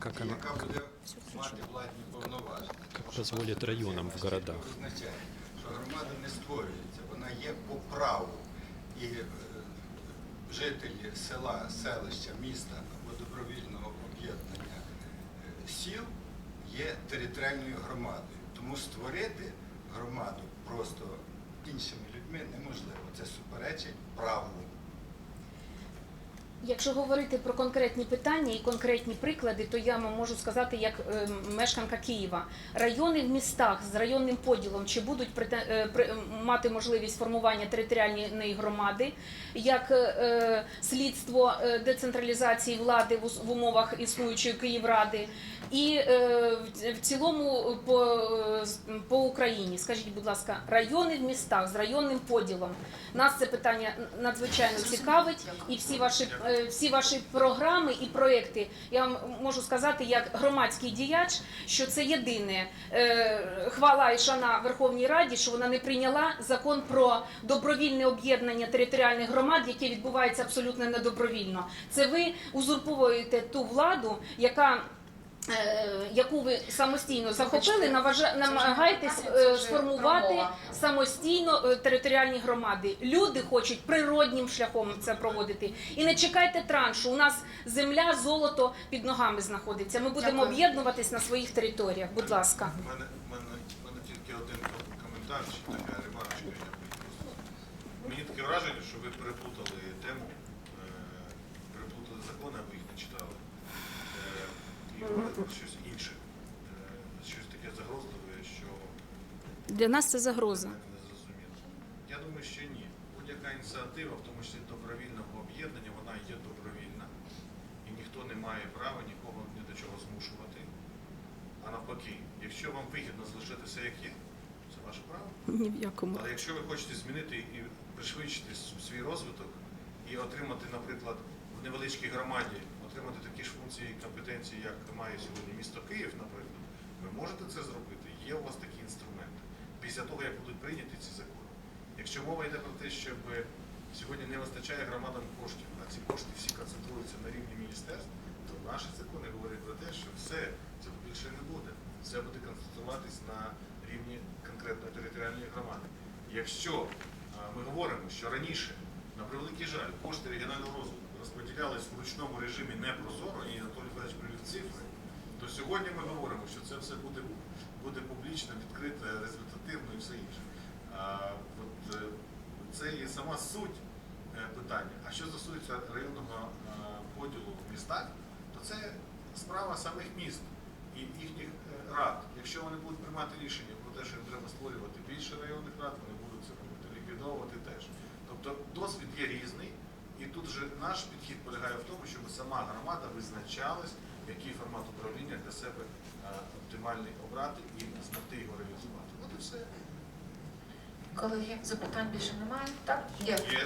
Как она яка буде мати владні повноваження. Позволит районам в городах? Що громада не створюється, вона є по праву. І е, жителі села, селища, міста або добровільного об'єднання е, сіл є територіальною громадою. Тому створити громаду просто іншими людьми неможливо. Це суперечить праву. Якщо говорити про конкретні питання і конкретні приклади, то я вам можу сказати, як е, мешканка Києва, райони в містах з районним поділом чи будуть е, при- мати можливість формування територіальної громади, як е, слідство децентралізації влади в умовах існуючої Київради, і в- цілому по, по Україні. Скажіть, будь ласка, райони в містах з районним поділом. Нас це питання надзвичайно цікавить, і всі ваші всі ваші програми і проекти. Я вам можу сказати, як громадський діяч, що це єдине е, хвала і шана Верховній Раді, що вона не прийняла закон про добровільне об'єднання територіальних громад, яке відбувається абсолютно недобровільно. Це ви узурповуєте ту владу, яка Яку ви самостійно захопили, намагаєтесь е, сформувати самостійно е, територіальні громади. Люди хочуть природнім шляхом це проводити. І не чекайте траншу. У нас земля, золото під ногами знаходиться. Ми будемо об'єднуватись на своїх територіях. Будь ласка. У мене, у мене, у мене тільки один коментар, чи така ремарочка. Мені таке враження, що ви переплутали тему, е, переплутали закони, або їх не читали. Е, І щось інше. Е, Щось таке загрозливе, що Для нас це загроза. Я думаю, що ні. Будь-яка ініціатива, в тому числі добровільного об'єднання, вона є добровільна. І ніхто не має права нікого ні до чого змушувати. А навпаки, якщо вам вигідно залишити все як є, це ваше право. Ні в якому. Але якщо ви хочете змінити і пришвидшити свій розвиток і отримати, наприклад, в невеличкій громаді, отримати такі ж функції як має сьогодні місто Київ, наприклад, ви можете це зробити. Є у вас такі інструменти. Після того, як будуть прийняті ці закони. Якщо мова йде про те, щоб сьогодні не вистачає громадам коштів, а ці кошти всі концентруються на рівні міністерств, то наші закони говорять про те, що все цього більше не буде. Все буде концентруватись на рівні конкретної територіальної громади. Якщо ми говоримо, що раніше, на превеликий жаль, кошти регіонального розвитку розподілялись в ручному режимі не прозоро, і Анатолій Федорович привів цифри, то сьогодні ми говоримо, що це все буде, буде публічно, відкрите, результативно і все інше. А, от, е, це є сама суть е, питання. А що стосується районного е, поділу в містах, то це справа самих міст і їхніх рад. Якщо вони будуть приймати рішення про те, що їм треба створювати більше районних рад, вони будуть це робити, ліквідовувати теж. Тобто досвід є різний, і тут же наш підхід полягає в тому, щоб сама громада визначалась, який формат управління для себе е, оптимальний обрати і змогти його реалізувати. От і все. Колеги, запитань більше немає. Так? Дякую. Є